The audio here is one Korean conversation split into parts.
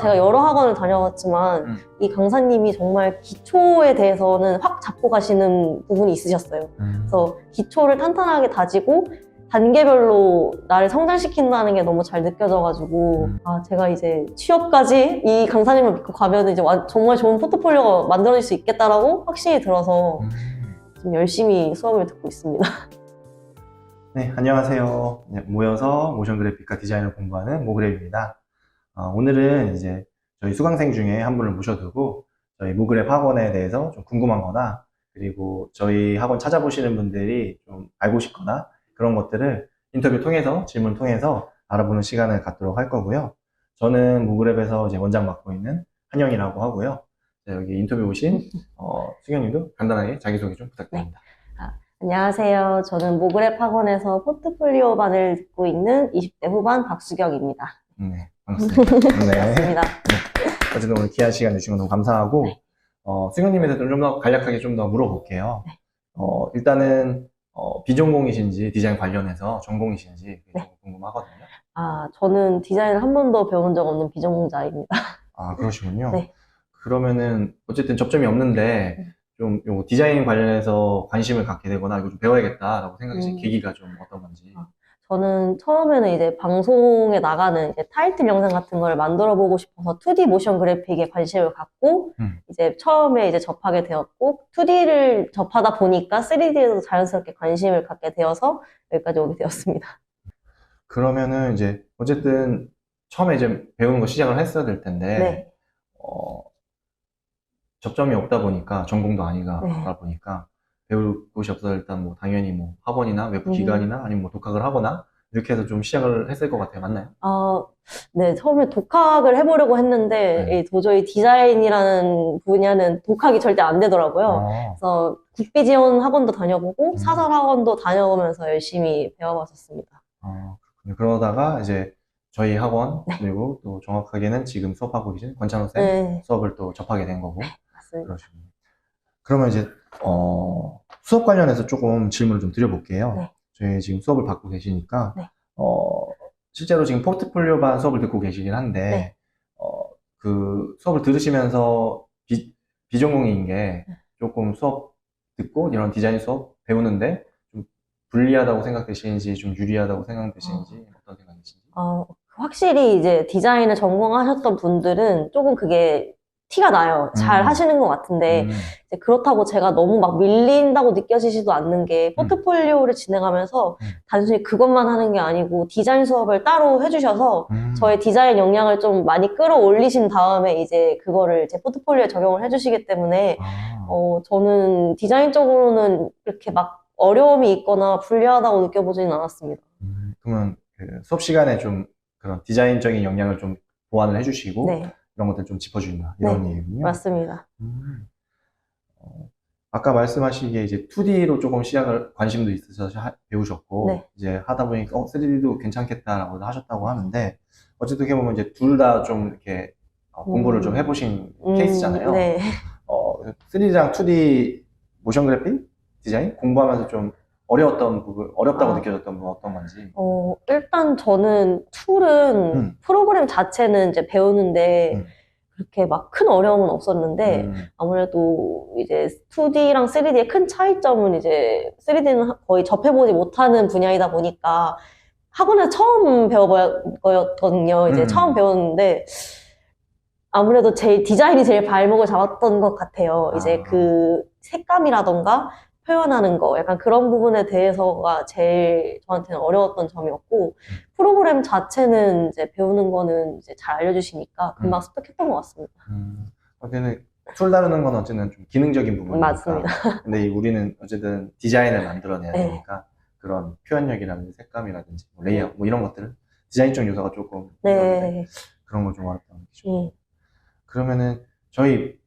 제가 여러 학원을 다녀왔지만 음. 이 강사님이 정말 기초에 대해서는 확 잡고 가시는 부분이 있으셨어요. 그래서 기초를 탄탄하게 다지고 단계별로 나를 성장시킨다는 게 너무 잘 느껴져가지고 음. 아 제가 이제 취업까지 이 강사님을 믿고 가면 이제 완- 정말 좋은 포트폴리오가 만들어질 수 있겠다라고 확신이 들어서 음. 좀 열심히 수업을 듣고 있습니다. 네, 안녕하세요. 네, 모여서 모션 그래픽과 디자인을 공부하는 모그랩입니다. 어, 오늘은 이제 저희 수강생 중에 한 분을 모셔두고 저희 모그랩 학원에 대해서 좀 궁금한 거나 그리고 저희 학원 찾아보시는 분들이 좀 알고 싶거나 그런 것들을 인터뷰 통해서 질문 통해서 알아보는 시간을 갖도록 할 거고요. 저는 모그랩에서 이제 원장 맡고 있는 한영이라고 하고요. 네, 여기 인터뷰 오신 어, 수경님도 간단하게 자기소개 좀 부탁드립니다. 안녕하세요. 저는 모그랩 학원에서 포트폴리오 반을 듣고 있는 20대 후반 박수경입니다. 네, 반갑습니다. 네. 반갑습니다. 어쨌든 오늘 귀한 시간 내주신 거 너무 감사하고, 네. 어, 수경님에 대해서 좀 더 간략하게 좀 더 물어볼게요. 네. 어, 일단은, 어, 비전공이신지 디자인 관련해서 전공이신지 그게 네. 좀 궁금하거든요. 아, 저는 디자인을 한 번도 배운 적 없는 비전공자입니다. 아, 그러시군요. 네. 그러면은, 어쨌든 접점이 없는데, 네. 좀, 요 디자인 관련해서 관심을 갖게 되거나, 이거 좀 배워야겠다라고 생각하신 음. 계기가 좀 어떤 건지. 아. 저는 처음에는 이제 방송에 나가는 이제 타이틀 영상 같은 걸 만들어 보고 싶어서 2D 모션 그래픽에 관심을 갖고 음. 이제 처음에 이제 접하게 되었고 2D를 접하다 보니까 3D에도 자연스럽게 관심을 갖게 되어서 여기까지 오게 되었습니다. 그러면은 이제, 어쨌든, 처음에 이제 배우는 거 시작을 했어야 될 텐데, 네. 어, 접점이 없다 보니까 전공도 아니가 네. 다 보니까 배울 곳이 없어서 일단 뭐 당연히 뭐 학원이나 외부 음. 기관이나 아니면 뭐 독학을 하거나 이렇게 해서 좀 시작을 했을 것 같아요. 맞나요? 아, 네, 처음에 독학을 해보려고 했는데 네. 이 도저히 디자인이라는 분야는 독학이 절대 안 되더라고요. 어. 그래서 국비 지원 학원도 다녀보고 음. 사설 학원도 다녀보면서 열심히 배워봤었습니다. 어, 그렇군요. 그러다가 이제 저희 학원 네. 그리고 또 정확하게는 지금 수업하고 계신 권찬호 쌤 네, 수업을 또 접하게 된 거고 맞습니다. 그러시군요. 그러면 이제 어, 수업 관련해서 조금 질문을 좀 드려볼게요. 네. 저희 지금 수업을 받고 계시니까 네. 어, 실제로 지금 포트폴리오 반 수업을 듣고 계시긴 한데 네. 어, 그 수업을 들으시면서 비, 비전공인 게 네. 조금 수업 듣고 이런 디자인 수업 배우는데 좀 불리하다고 생각되시는지 좀 유리하다고 생각되시는지 어 떤 생각이신지 어, 확실히 이제 디자인을 전공하셨던 분들은 조금 그게 티가 나요. 잘 음. 하시는 것 같은데, 음, 그렇다고 제가 너무 막 밀린다고 느껴지지도 않는 게, 포트폴리오를 진행하면서 음. 단순히 그것만 하는 게 아니고, 디자인 수업을 따로 해주셔서, 음. 저의 디자인 역량을 좀 많이 끌어올리신 다음에 이제 그거를 제 포트폴리오에 적용을 해주시기 때문에, 아, 어, 저는 디자인적으로는 이렇게 막 어려움이 있거나 불리하다고 느껴보지는 않았습니다. 음, 그러면 그 수업 시간에 좀 그런 디자인적인 역량을 좀 보완을 해주시고 네, 이런 것들 좀 짚어준다 이런 얘기군요. 맞습니다. 음. 어, 아까 말씀하시기에 이제 2D로 조금 시작을 관심도 있으셔서 하- 배우셨고 네. 이제 하다 보니까 어, 3D도 괜찮겠다라고 하셨다고 하는데 어쨌든 보면 이제 둘 다 좀 이렇게 어, 공부를 음. 좀 해보신 음, 케이스잖아요. 네. 어, 3D랑 2D 모션 그래픽 디자인 공부하면서 좀 어려웠던 부분, 어렵다고 아. 느껴졌던 부분 어떤 건지. 어, 일단 저는 툴은 음. 프로그램 자체는 이제 배우는데 음. 그렇게 막 큰 어려움은 없었는데 음, 아무래도 이제 2D랑 3D의 큰 차이점은 이제 3D는 거의 접해보지 못하는 분야이다 보니까 학원에 처음 배워보였거든요. 이제 음. 처음 배웠는데 아무래도 제일 디자인이 제일 발목을 잡았던 것 같아요. 이제 아. 그 색감이라던가 표현하는 거 약간 그런 부분에 대해서가 제일 저한테는 어려웠던 점이었고 프로그램 자체는 이제 배우는 거는 이제 잘 알려주시니까 금방 음. 습득했던 것 같습니다. 음, 어쨌든 툴 다루는 건 어쨌든 좀 기능적인 부분이니까. 맞습니다. 근데 이 우리는 어쨌든 디자인을 만들어내야 네. 되니까 그런 표현력이라든지 색감이라든지 뭐 레이아웃 뭐 이런 것들은 디자인적 요소가 조금 네. 그런 걸좀 어렵다고 느끼죠. 음. 그러면은 저희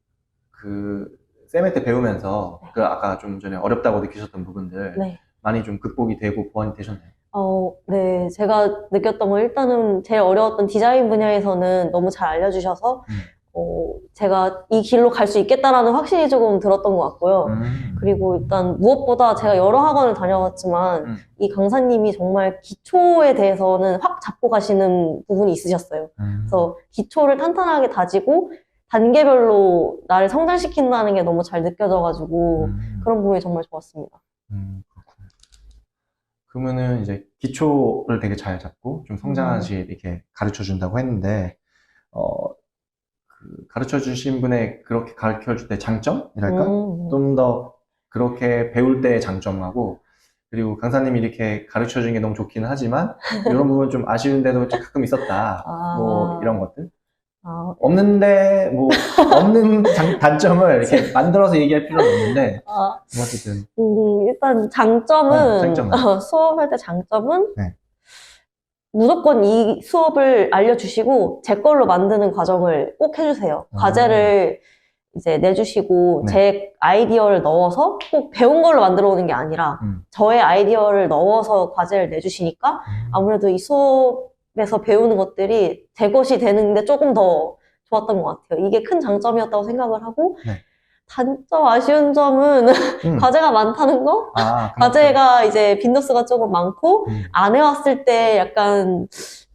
그 때 배우면서 그 아까 좀 전에 어렵다고 느끼셨던 부분들 네. 많이 좀 극복이 되고 보완이 되셨나요? 어, 네. 제가 느꼈던 건 일단은 제일 어려웠던 디자인 분야에서는 너무 잘 알려주셔서 음. 어, 제가 이 길로 갈 수 있겠다라는 확신이 조금 들었던 것 같고요. 음. 그리고 일단 무엇보다 제가 여러 학원을 다녀왔지만 음. 이 강사님이 정말 기초에 대해서는 확 잡고 가시는 부분이 있으셨어요. 음. 그래서 기초를 탄탄하게 다지고 단계별로 나를 성장시킨다는 게 너무 잘 느껴져가지고 음. 그런 부분이 정말 좋았습니다. 음, 그렇군요. 그러면은 이제 기초를 되게 잘 잡고 좀 성장하시 음. 이렇게 가르쳐 준다고 했는데, 어, 그 가르쳐 주신 분의 그렇게 가르쳐 줄 때 장점이랄까? 음. 좀더 그렇게 배울 때의 장점하고, 그리고 강사님이 이렇게 가르쳐 주는 게 너무 좋기는 하지만, 이런 부분 좀 아쉬운데도 좀 가끔 있었다. 아. 뭐, 이런 것들. 아, 없는데, 뭐, 없는 장- 단점을 이렇게 만들어서 얘기할 필요는 없는데, 아, 뭐 어쨌든. 음, 일단 장점은, 네, 장점은. 어, 수업할 때 장점은, 네. 무조건 이 수업을 알려주시고, 제 걸로 만드는 과정을 꼭 해주세요. 아. 과제를 이제 내주시고, 네. 제 아이디어를 넣어서 꼭 배운 걸로 만들어 오는 게 아니라, 음. 저의 아이디어를 넣어서 과제를 내주시니까, 아무래도 이 수업 에서 배우는 것들이 제 것이 되는데 조금 더 좋았던 것 같아요. 이게 큰 장점이었다고 생각을 하고, 네. 단점, 아쉬운 점은 음. 과제가 많다는 거? 아, 그만큼. 과제가 이제 빈도수가 조금 많고, 음. 안 해왔을 때 약간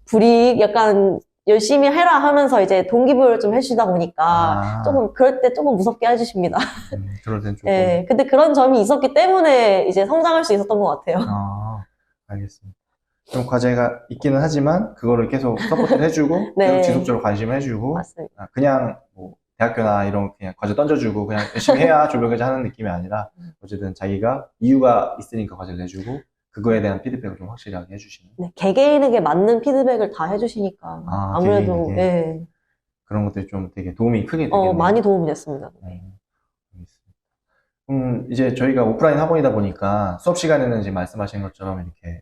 불이익, 약간 열심히 해라 하면서 이제 동기부여를 좀 해주다 보니까, 아, 조금 그럴 때 조금 무섭게 해주십니다. 음, 그럴 땐 조금. 예, 근데 그런 점이 있었기 때문에 이제 성장할 수 있었던 것 같아요. 아, 알겠습니다. 좀 과제가 있기는 하지만, 그거를 계속 서포트를 해주고, 네. 계속 지속적으로 관심을 해주고, 맞습니다. 아, 그냥 뭐, 대학교나 이런 그냥 과제 던져주고, 그냥 열심히 해야 조별과제 하는 느낌이 아니라, 음. 어쨌든 자기가 이유가 있으니까 과제를 내주고, 그거에 대한 피드백을 좀 확실하게 해주시는 네, 개개인에게 맞는 피드백을 다 해주시니까 아, 아무래도 개개인에게? 예, 그런 것들이 좀 되게 도움이 크게 어, 되겠네요. 많이 도움이 됐습니다. 어. 음, 이제 저희가 오프라인 학원이다 보니까 수업 시간에는 이제 말씀하신 것처럼 이렇게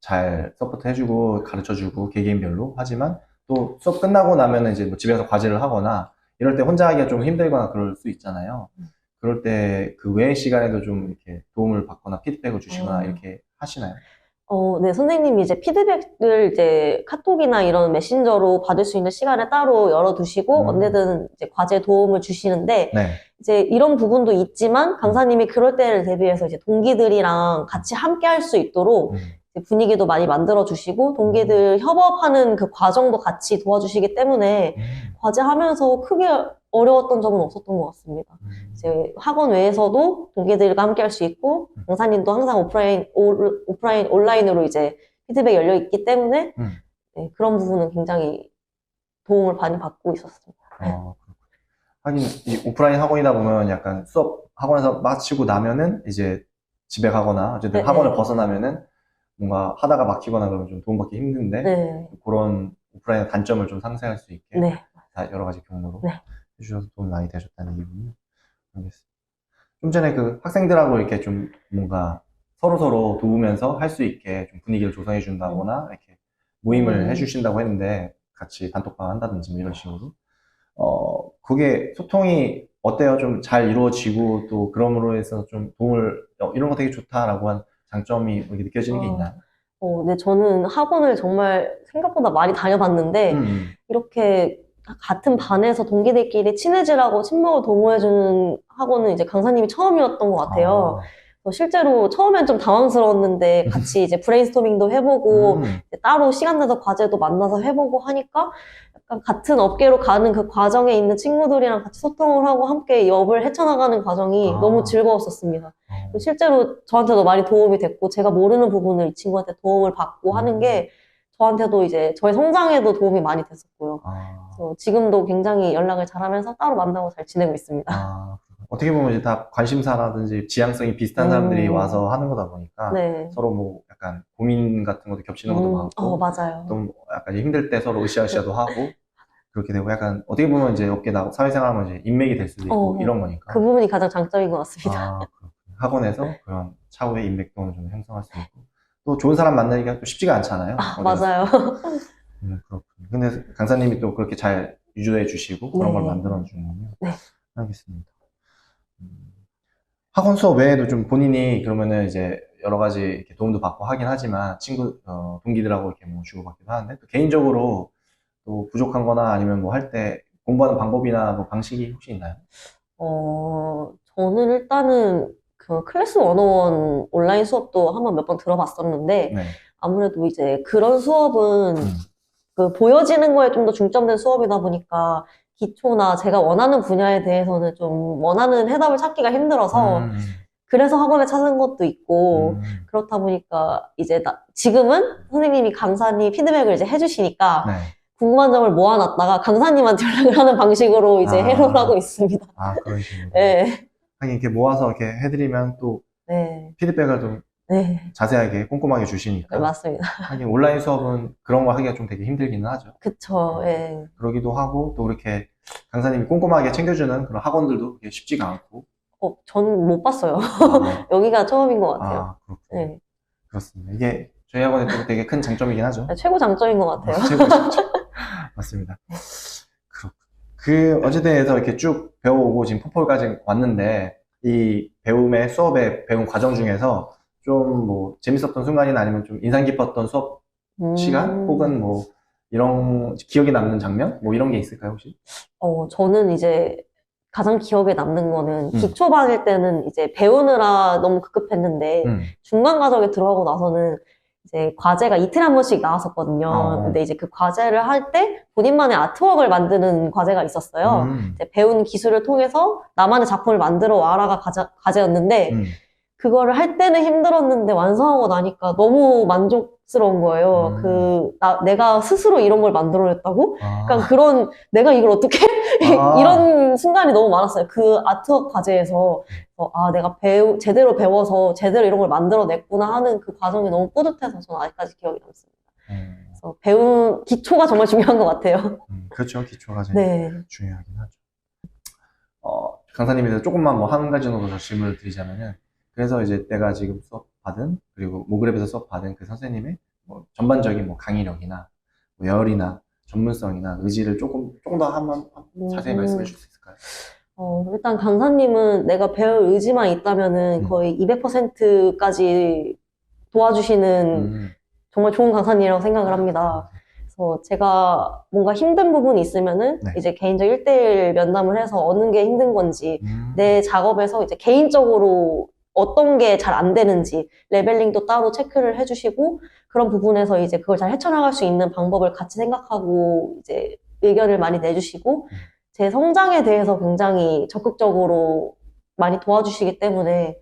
잘 서포트 해주고 가르쳐주고 개개인별로 하지만 또 수업 끝나고 나면은 이제 뭐 집에서 과제를 하거나 이럴 때 혼자 하기가 좀 힘들거나 그럴 수 있잖아요. 음. 그럴 때 그 외의 시간에도 좀 이렇게 도움을 받거나 피드백을 주시거나 음. 이렇게 하시나요? 어, 네, 선생님이 이제 피드백을 이제 카톡이나 이런 메신저로 받을 수 있는 시간을 따로 열어두시고 음. 언제든 이제 과제 도움을 주시는데 네. 이제 이런 부분도 있지만 강사님이 그럴 때를 대비해서 이제 동기들이랑 같이 함께 할 수 있도록 음. 분위기도 많이 만들어 주시고 동기들 협업하는 그 과정도 같이 도와주시기 때문에 음. 과제 하면서 크게 어려웠던 점은 없었던 것 같습니다. 음. 이제 학원 외에서도 동기들과 함께 할 수 있고 음. 강사님도 항상 오프라인 올- 오프라인 온라인으로 이제 피드백 열려 있기 때문에 음. 네, 그런 부분은 굉장히 도움을 많이 받고 있었습니다. 어. 하긴 이 오프라인 학원이다 보면 약간 수업 학원에서 마치고 나면은 이제 집에 가거나 어쨌든 네, 학원을 네. 벗어나면은 뭔가 하다가 막히거나 그러면 좀 도움받기 힘든데 네, 그런 오프라인의 단점을 좀 상쇄할 수 있게 네, 다 여러 가지 경로로 네. 해주셔서 도움이 많이 되셨다는 얘기군요. 알겠습니다. 좀 전에 그 학생들하고 이렇게 좀 뭔가 서로 서로 도우면서 할 수 있게 좀 분위기를 조성해 준다거나 이렇게 모임을 음. 해주신다고 했는데 같이 단톡방 한다든지 뭐 이런 식으로 어 그게 소통이 어때요? 좀 잘 이루어지고 또 그럼으로 해서 좀 도움을 어, 이런 거 되게 좋다라고 한 장점이 뭐 이렇게 느껴지는 게 어. 있나요? 어, 네, 저는 학원을 정말 생각보다 많이 다녀봤는데 음, 음. 이렇게 같은 반에서 동기들끼리 친해지라고 친목을 도모해주는 학원은 이제 강사님이 처음이었던 것 같아요. 어, 실제로 처음엔 좀 당황스러웠는데 같이 이제 브레인스토밍도 해보고 음, 따로 시간 내서 과제도 만나서 해보고 하니까 약간 같은 업계로 가는 그 과정에 있는 친구들이랑 같이 소통을 하고 함께 엽을 헤쳐나가는 과정이 아. 너무 즐거웠었습니다. 어. 실제로 저한테도 많이 도움이 됐고 제가 모르는 부분을 이 친구한테 도움을 받고 음. 하는 게 저한테도 이제 저의 성장에도 도움이 많이 됐었고요. 아. 지금도 굉장히 연락을 잘하면서 따로 만나고 잘 지내고 있습니다. 아. 어떻게 보면 이제 다 관심사라든지 지향성이 비슷한 음. 사람들이 와서 하는 거다 보니까 네. 서로 뭐 약간 고민 같은 것도 겹치는 것도 음, 많고 어, 맞아요. 또 약간 힘들 때 서로 으쌰으쌰도 하고 그렇게 되고 약간 어떻게 보면 이제 업계 나 사회생활하면 이제 인맥이 될 수도 있고 어, 이런 거니까 그 부분이 가장 장점인 것 같습니다. 아, 그렇군요. 학원에서 그런 차후의 인맥도 좀 형성할 수 있고 또 좋은 사람 만나기가 또 쉽지가 않잖아요. 아. 맞아요. 음, 그렇군요. 근데 강사님이 또 그렇게 잘 유도해 주시고 그런 네. 걸 만들어 주는군요. 네. 알겠습니다. 음, 학원 수업 외에도 좀 본인이 그러면은 이제 여러 가지 이렇게 도움도 받고 하긴 하지만 친구, 어, 동기들하고 이렇게 뭐 주고받기도 하는데 또 개인적으로 또 부족한 거나 아니면 뭐 할 때 공부하는 방법이나 뭐 방식이 혹시 있나요? 어, 저는 일단은 그 클래스 101 온라인 수업도 한번 몇 번 들어봤었는데 네. 아무래도 이제 그런 수업은 음. 그 보여지는 거에 좀 더 중점된 수업이다 보니까 기초나 제가 원하는 분야에 대해서는 좀 원하는 해답을 찾기가 힘들어서 음, 그래서 학원에 찾은 것도 있고 음. 그렇다 보니까 이제 나- 지금은 선생님이 강사님 피드백을 이제 해주시니까 네. 궁금한 점을 모아놨다가 강사님한테 연락을 하는 방식으로 이제 아. 해결을 하고 있습니다. 아, 식으로. 네, 하긴 이렇게 모아서 이렇게 해드리면 또 네, 피드백을 좀 네, 자세하게 꼼꼼하게 주시니까. 네, 맞습니다. 하긴 온라인 수업은 그런 거 하기가 좀 되게 힘들기는 하죠. 그쵸, 예. 그러기도 하고 또 그렇게 강사님이 꼼꼼하게 챙겨주는 그런 학원들도 그게 쉽지가 않고. 어, 전 못 봤어요. 아, 여기가 처음인 것 같아요. 아, 그렇군요. 네, 그렇습니다. 이게 저희 학원의 또 되게 큰 장점이긴 하죠. 최고 장점인 것 같아요. 최고 장점. 맞습니다. 그렇군. 그 어제대에서 이렇게 쭉 배워오고 지금 포폴까지 왔는데 이 배움의 수업의 배움 과정 중에서 좀 뭐 재밌었던 순간이나 아니면 좀 인상 깊었던 수업 음, 시간 혹은 뭐 이런 기억에 남는 장면 뭐 이런 게 있을까요 혹시? 어, 저는 이제 가장 기억에 남는 거는 음. 기초 반일 때는 이제 배우느라 너무 급급했는데 음. 중간 과정에 들어가고 나서는 이제 과제가 이틀에 한 번씩 나왔었거든요. 어. 근데 이제 그 과제를 할 때 본인만의 아트웍을 만드는 과제가 있었어요. 음. 이제 배운 기술을 통해서 나만의 작품을 만들어 와라가 과제, 과제였는데 음. 그거를 할 때는 힘들었는데 완성하고 나니까 너무 만족스러운 거예요. 음. 그, 나, 내가 스스로 이런 걸 만들어냈다고? 아. 약간 그런, 내가 이걸 어떻게, 아. 이런 순간이 너무 많았어요. 그 아트웍 과제에서, 어, 아, 내가 배우, 제대로 배워서 제대로 이런 걸 만들어냈구나 하는 그 과정이 너무 뿌듯해서 저는 아직까지 기억이 남습니다. 음. 그래서 배운, 기초가 정말 중요한 것 같아요. 음, 그렇죠 기초가 제일 네. 중요하긴 하죠. 어, 강사님에서 조금만 뭐 한 가지 정도 더 질문을 드리자면은, 그래서 이제 내가 지금 수업 받은, 그리고 모그랩에서 수업 받은 그 선생님의 뭐 전반적인 뭐 강의력이나, 뭐 열이나, 전문성이나 의지를 조금, 조금 더 한번 자세히 음. 말씀해 줄수 있을까요? 어, 일단 강사님은 내가 배울 의지만 있다면은 음. 거의 200%까지 도와주시는 음. 정말 좋은 강사님이라고 생각을 합니다. 그래서 제가 뭔가 힘든 부분이 있으면은 네. 이제 개인적 1대1 면담을 해서 어느 게 힘든 건지 음. 내 작업에서 이제 개인적으로 어떤 게 잘 안 되는지 레벨링도 따로 체크를 해주시고 그런 부분에서 이제 그걸 잘 헤쳐나갈 수 있는 방법을 같이 생각하고 이제 의견을 많이 내주시고 음. 제 성장에 대해서 굉장히 적극적으로 많이 도와주시기 때문에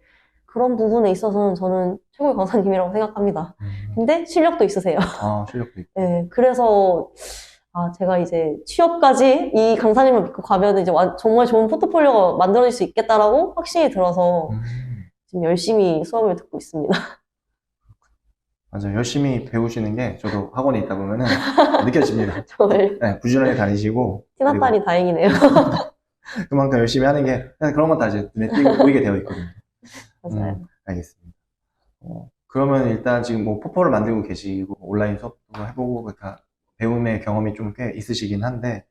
그런 부분에 있어서는 저는 최고의 강사님이라고 생각합니다. 음. 근데 실력도 있으세요. 아, 실력도 있고. 네, 그래서 아, 제가 이제 취업까지 이 강사님을 믿고 가면 이제 완- 정말 좋은 포트폴리오가 만들어질 수 있겠다라고 확신이 들어서 음. 지금 열심히 수업을 듣고 있습니다. 맞아요. 열심히 배우시는 게 저도 학원에 있다 보면은 느껴집니다. 정말 네, 부지런히 다니시고. 티났다니 다행이네요. 그리고 그만큼 열심히 하는 게, 그냥 그런 건 다 이제 눈에 띄고 보이게 되어 있거든요. 맞아요. 음, 알겠습니다. 어, 그러면 일단 지금 뭐 포포를 만들고 계시고 온라인 수업도 해보고 그러니까 배움의 경험이 좀 꽤 있으시긴 한데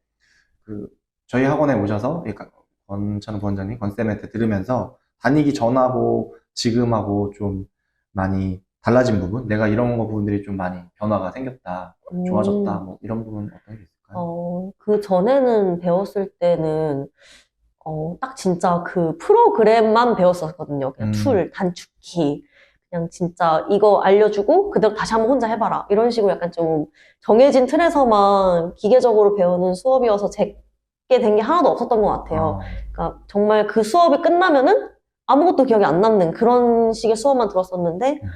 그 저희 학원에 오셔서 그러니까 권찬우 부원장님 권쌤한테 들으면서 다니기 전하고 지금하고 좀 많이 달라진 부분 내가 이런 거 부분들이 좀 많이 변화가 생겼다 좋아졌다 뭐 이런 부분 어떤 게 있을까요? 어, 그 전에는 배웠을 때는 어, 딱 진짜 그 프로그램만 배웠었거든요. 그냥 음. 툴, 단축키. 그냥 진짜 이거 알려주고 그대로 다시 한번 혼자 해봐라. 이런 식으로 약간 좀 정해진 틀에서만 기계적으로 배우는 수업이어서 제게 된 게 하나도 없었던 것 같아요. 아, 그러니까 정말 그 수업이 끝나면은 아무것도 기억이 안 남는 그런 식의 수업만 들었었는데 음.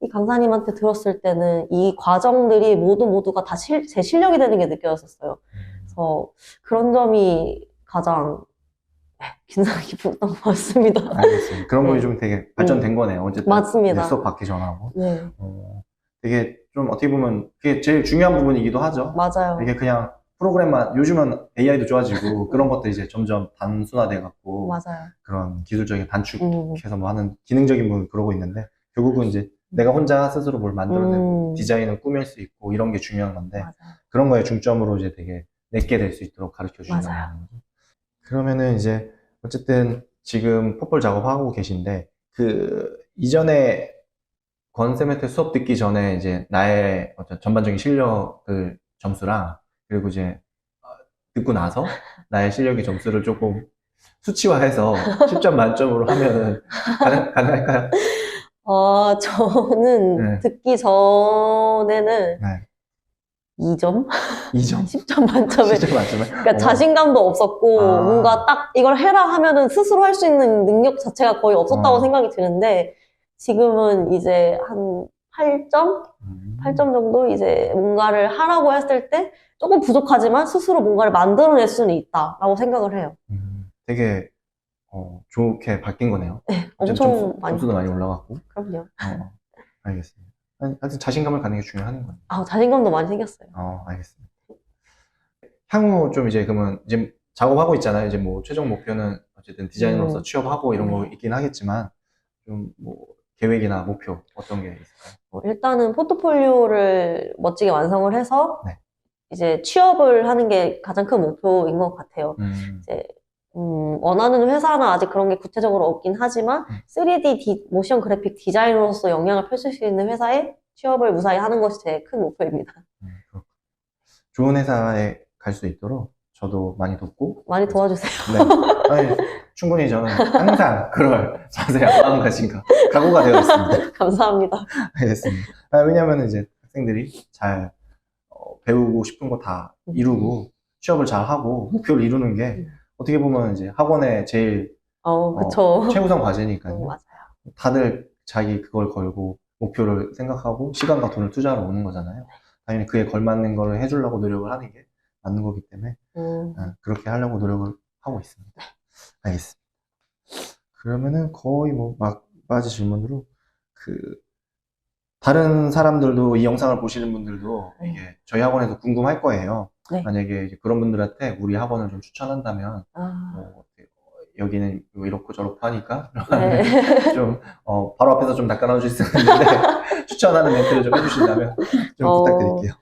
이 강사님한테 들었을 때는 이 과정들이 모두 모두가 다 제 실력이 되는 게 느껴졌었어요. 음. 그래서 그런 점이 가장 네, 인상 깊었던 것 같습니다. 알겠습니다. 그런 부분이 네. 좀 되게 발전된 거네요. 어쨌든 맞습니다. 수업 받기 전하고 네, 어, 되게 좀 어떻게 보면 그게 제일 중요한 부분이기도 하죠. 맞아요. 이게 그냥 프로그램만 요즘은 AI도 좋아지고 그런 것도 이제 점점 단순화돼 갖고 맞아요. 그런 기술적인 단축해서 음, 뭐 하는 기능적인 부분 그러고 있는데 결국은 이제 내가 혼자 스스로 뭘 만들어내고 음, 디자인을 꾸밀 수 있고 이런 게 중요한 건데 맞아요. 그런 거에 중점으로 이제 되게 내게 될 수 있도록 가르쳐 주시는 맞아요. 거죠. 그러면은 이제 어쨌든 지금 포폴 작업하고 계신데 그 이전에 권쌤한테 수업 듣기 전에 이제 나의 어떤 전반적인 실력을 점수랑 그리고 이제 어, 듣고 나서 나의 실력의 점수를 조금 수치화해서 10점 만점으로 하면은 가능, 가능할까요? 어, 저는 네. 듣기 전에는 네. 2점? 2점. 10점 만점에 10점 만점에? 그러니까 어. 자신감도 없었고 아. 뭔가 딱 이걸 해라 하면은 스스로 할 수 있는 능력 자체가 거의 없었다고 어. 생각이 드는데 지금은 이제 한 8점? 음. 8점 정도 이제 뭔가를 하라고 했을 때 조금 부족하지만 스스로 뭔가를 만들어낼 수는 있다라고 생각을 해요. 음, 되게 어, 좋게 바뀐 거네요. 어쨌든 엄청 점수, 많이. 점수도 많이 올라갔고. 그럼요. 어, 알겠습니다. 하여튼 자신감을 갖는 게 중요한 거예요. 아, 자신감도 많이 생겼어요. 어, 알겠습니다. 향후 좀 이제 그러면 이제 작업하고 있잖아요. 이제 뭐 최종 목표는 어쨌든 디자이너로서 음. 취업하고 이런 거 네. 있긴 하겠지만 좀 뭐 계획이나 목표 어떤 게 있을까요? 어, 일단은 포트폴리오를 멋지게 완성을 해서 네. 이제 취업을 하는 게 가장 큰 목표인 것 같아요. 음, 이제 음, 원하는 회사는 아직 그런 게 구체적으로 없긴 하지만 음. 3D 디- 모션 그래픽 디자이너로서 영향을 펼칠 수 있는 회사에 취업을 무사히 하는 것이 제 큰 목표입니다. 음, 그렇군요. 좋은 회사에 갈 수 있도록 저도 많이 돕고 많이 도와주세요. 네. 아니, 충분히 저는 항상 그럴 자세한 마음가짐과 각오가 되어 있습니다. 감사합니다. 알겠습니다. 아, 왜냐면 이제 학생들이 잘 어, 배우고 싶은 거 다 이루고 취업을 잘 하고 목표를 이루는 게 음. 어떻게 보면 이제 학원의 제일 어, 그쵸. 최우선 어, 과제니까요. 맞아요. 다들 자기 그걸 걸고 목표를 생각하고 시간과 돈을 투자하러 오는 거잖아요. 당연히 그에 걸맞는 거를 해주려고 노력을 하는 게 맞는 거기 때문에 음, 아, 그렇게 하려고 노력을 하고 있습니다. 알겠습니다. 그러면은 거의 뭐 막바지 질문으로 그 다른 사람들도 이 영상을 보시는 분들도 네. 이게 저희 학원에서 궁금할 거예요. 네. 만약에 이제 그런 분들한테 우리 학원을 좀 추천한다면 아, 뭐? 어, 여기는 뭐 이렇고 저렇고 하니까 네. 좀 어, 바로 앞에서 좀 낚아놔줄 수 있는데 추천하는 멘트를 좀 해주신다면 좀 어. 부탁드릴게요.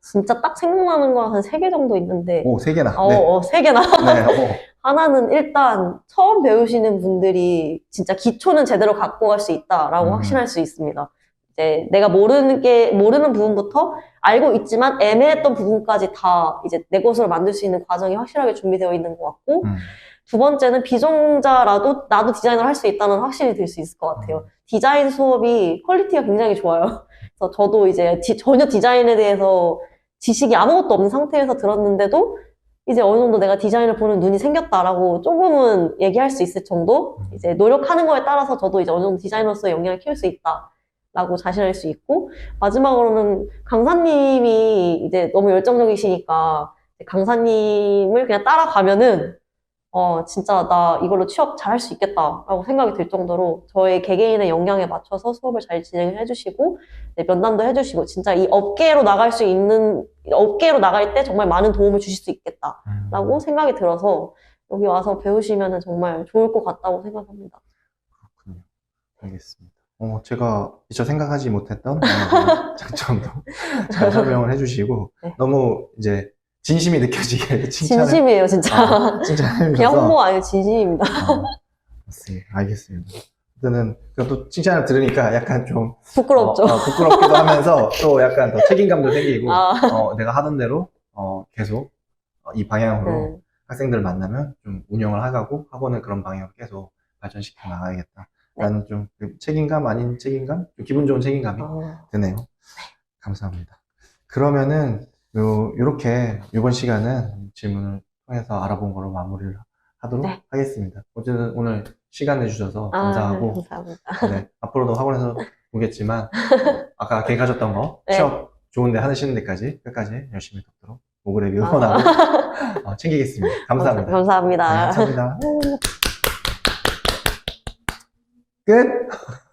진짜 딱 생각나는 건한세 개 정도 있는데, 오, 세 개나. 어, 네. 어, 세 개나. 네. 오. 하나는 일단 처음 배우시는 분들이 진짜 기초는 제대로 갖고 갈 수 있다라고 음. 확신할 수 있습니다. 이제 내가 모르는 게, 모르는 부분부터 알고 있지만 애매했던 부분까지 다 이제 내 것으로 만들 수 있는 과정이 확실하게 준비되어 있는 것 같고, 음. 두 번째는 비종자라도 나도 디자인을 할 수 있다는 확신이 들 수 있을 것 같아요. 디자인 수업이 퀄리티가 굉장히 좋아요. 그래서 저도 이제 디- 전혀 디자인에 대해서 지식이 아무것도 없는 상태에서 들었는데도 이제 어느 정도 내가 디자인을 보는 눈이 생겼다라고 조금은 얘기할 수 있을 정도 이제 노력하는 거에 따라서 저도 이제 어느 정도 디자이너로서의 역량을 키울 수 있다 라고 자신할 수 있고 마지막으로는 강사님이 이제 너무 열정적이시니까 강사님을 그냥 따라가면은 어, 진짜 나 이걸로 취업 잘할 수 있겠다라고 생각이 들 정도로 저의 개개인의 역량에 맞춰서 수업을 잘 진행을 해주시고, 네, 면담도 해주시고, 진짜 이 업계로 나갈 수 있는, 업계로 나갈 때 정말 많은 도움을 주실 수 있겠다라고 음. 생각이 들어서 여기 와서 배우시면 정말 좋을 것 같다고 생각합니다. 그렇군요. 알겠습니다. 어, 제가 미처 생각하지 못했던 어, 장점도 잘 설명을 해주시고 네. 너무 이제 진심이 느껴지게 칭찬을 진심이에요, 진짜. 아, 주셔서 홍보 아니에요, 진심입니다. 어, 맞습니다. 알겠습니다. 일단은 또 칭찬을 들으니까 약간 좀 부끄럽죠? 어, 어, 부끄럽기도 하면서 또 약간 더 책임감도 생기고 아, 어, 내가 하던 대로 어, 계속 어, 이 방향으로 네. 학생들 만나면 좀 운영을 하가고 학원을 그런 방향으로 계속 발전시켜 나가야겠다. 라는 좀그 책임감 아닌 책임감? 좀 기분 좋은 책임감이 어, 드네요. 감사합니다. 그러면은 요, 요렇게 이번 시간은 질문을 통해서 알아본 거로 마무리를 하도록 네. 하겠습니다. 어쨌든 오늘 시간 내주셔서 아, 감사하고 감사합니다. 네, 앞으로도 학원에서 보겠지만 어, 아까 계획하셨던 거 네. 취업 좋은데 하시는 데까지 끝까지 열심히 돕도록 모그랩이 아. 응원하고 어, 챙기겠습니다. 감사합니다. 감사합니다. 네, 감사합니다. 끝!